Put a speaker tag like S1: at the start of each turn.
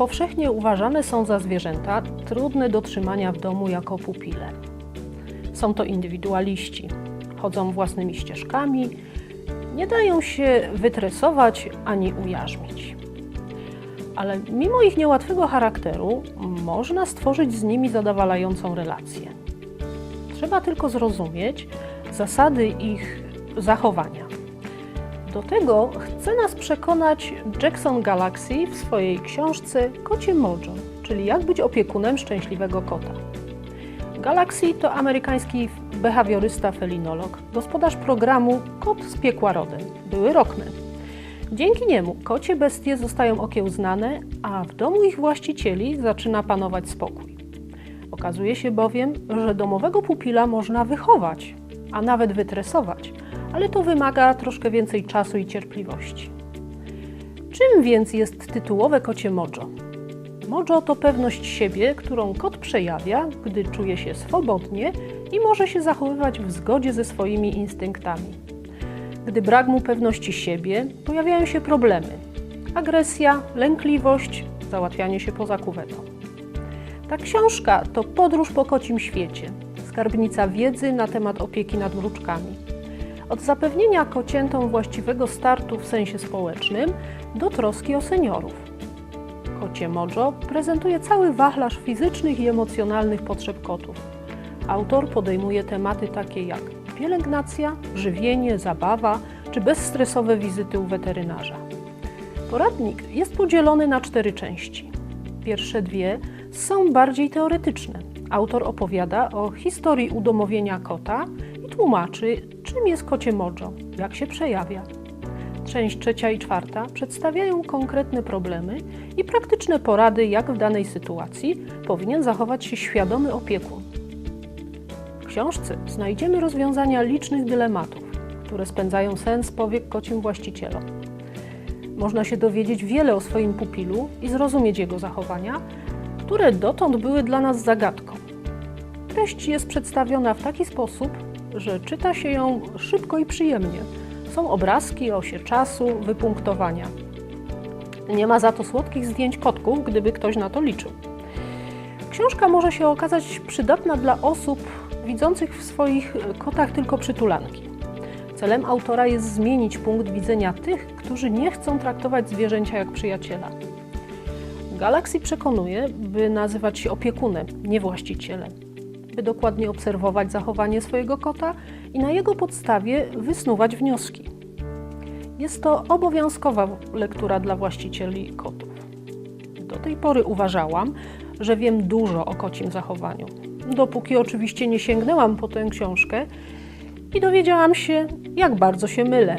S1: powszechnie uważane są za zwierzęta trudne do trzymania w domu jako pupile. Są to indywidualiści, chodzą własnymi ścieżkami, nie dają się wytresować ani ujarzmić. Ale mimo ich niełatwego charakteru, można stworzyć z nimi zadowalającą relację. Trzeba tylko zrozumieć zasady ich zachowania. Do tego chce nas przekonać Jackson Galaxy w swojej książce Kocie Mojo, czyli jak być opiekunem szczęśliwego kota. Galaxy to amerykański behawiorysta felinolog, gospodarz programu Kot z piekła rodem, były rockman. Dzięki niemu kocie bestie zostają okiełznane, a w domu ich właścicieli zaczyna panować spokój. Okazuje się bowiem, że domowego pupila można wychować, a nawet wytresować, ale to wymaga troszkę więcej czasu i cierpliwości. Czym więc jest tytułowe kocie mojo? Mojo to pewność siebie, którą kot przejawia, gdy czuje się swobodnie i może się zachowywać w zgodzie ze swoimi instynktami. Gdy brak mu pewności siebie, pojawiają się problemy: agresja, lękliwość, załatwianie się poza kuwetą. Ta książka to podróż po kocim świecie, skarbnica wiedzy na temat opieki nad wróczkami. Od zapewnienia kociętom właściwego startu w sensie społecznym do troski o seniorów. Kocie Mojo prezentuje cały wachlarz fizycznych i emocjonalnych potrzeb kotów. Autor podejmuje tematy takie jak pielęgnacja, żywienie, zabawa czy bezstresowe wizyty u weterynarza. Poradnik jest podzielony na cztery części. Pierwsze dwie są bardziej teoretyczne. Autor opowiada o historii udomowienia kota i tłumaczy, czym jest kocie mojo, jak się przejawia. Część trzecia i czwarta przedstawiają konkretne problemy i praktyczne porady, jak w danej sytuacji powinien zachować się świadomy opiekun. W książce znajdziemy rozwiązania licznych dylematów, które spędzają sens powiek kocim właścicielom. Można się dowiedzieć wiele o swoim pupilu i zrozumieć jego zachowania, które dotąd były dla nas zagadką. Treść jest przedstawiona w taki sposób, że czyta się ją szybko i przyjemnie. Są obrazki, osie czasu, wypunktowania. Nie ma za to słodkich zdjęć kotków, gdyby ktoś na to liczył. Książka może się okazać przydatna dla osób widzących w swoich kotach tylko przytulanki. Celem autora jest zmienić punkt widzenia tych, którzy nie chcą traktować zwierzęcia jak przyjaciela. Galaxy przekonuje, by nazywać się opiekunem, nie właścicielem, by dokładnie obserwować zachowanie swojego kota i na jego podstawie wysnuwać wnioski. Jest to obowiązkowa lektura dla właścicieli kotów. Do tej pory uważałam, że wiem dużo o kocim zachowaniu, dopóki oczywiście nie sięgnęłam po tę książkę i dowiedziałam się, jak bardzo się mylę.